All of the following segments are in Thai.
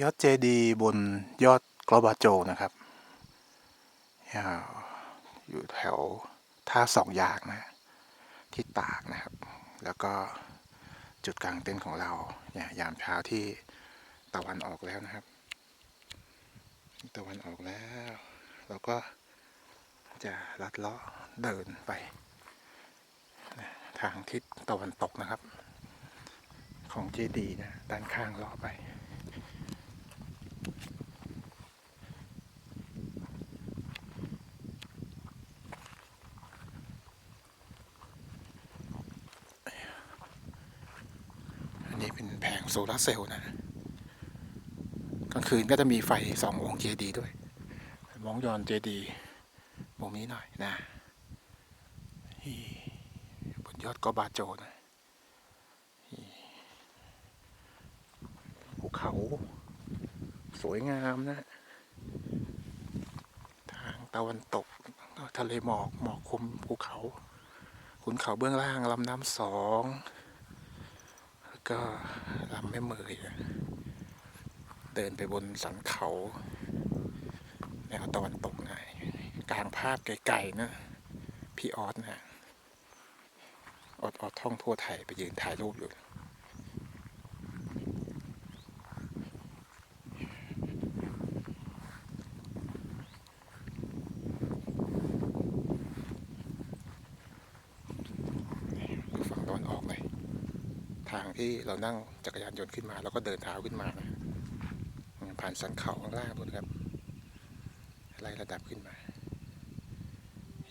ยอดเจดีบนยอดกรอบาโจนะครับ อยู่แถวท่าสองอยางนะ ที่ตากนะครับ แล้วก็จุดกลางเต็นของเราเนี่ยยามเช้าที่ตะวันออกแล้วนะครับ ตะวันออกแล้ว เราก็จะลัดเลาะเดินไป ทางทิศตะวันตกนะครับ ของเจดีนะด้านข้างเลาะไป อั นี้เป็นแผงโซลาร์เซลล์นะกลางคืนก็จะมีไฟสององค์เจดีด้วย มองยอนเจดีมุมนี้หน่อยนะบนยอดกอบาโจนะภูเขา สวยงามนะ ทางตะวันตก ทะเลหมอกหมอกคลุมภูเขาขุนเขาเบื้องล่างลำน้ำสอง ก็ลำแม่เมยนะเดินไปบนสันเขาแนวตะวันตกนะกลางภาพไกลๆนะ พี่ออสนะออดออดท่องทั่วไทยไปยืนถ่ายรูปอยู่ฝั่งตะวันออกเลย ทางที่เรานั่งจักรยานยนต์ขึ้นมาแล้วก็เดินเท้าขึ้นมานะผ่านสันเขาข้างล่างนู่นครับไล่ระดับขึ้นมา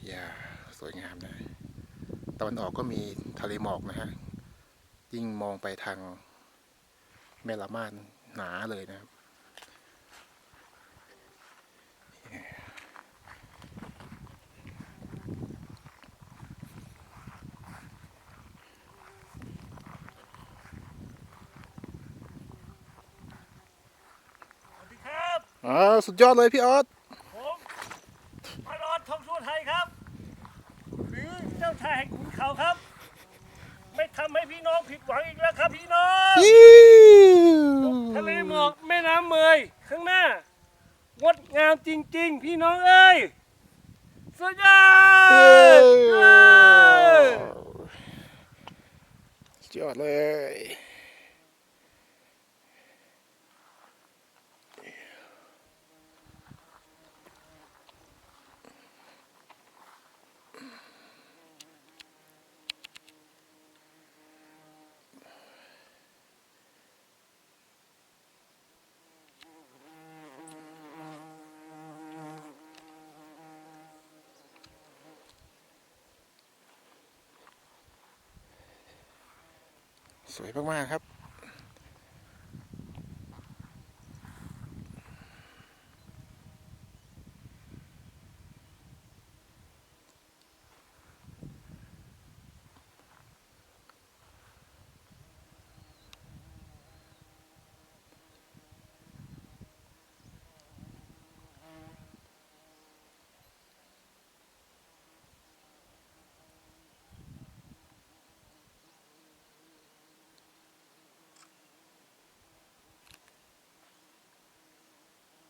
อย่าสวยงามนะตะวันออกก็มีทะเลหมอกนะฮะยิ่งมองไปทางแม่ละม่านหนาเลยนะครับ สวัสดีครับ อ๋อสุดยอดเลยพี่ออสผมพระรอดทองทั่วไทยครับหรือเจ้าชายแห่งขุนเขาครับ ไม่ทำให้พี่น้องผิดหวังอีกแล้วครับพี่น้องทะเลหมอกแม่น้ำเมยข้างหน้างดงามจริง ๆ พี่น้องเอ้ยสุดยอดเย้สุดยอดเลย สวยมากๆครับ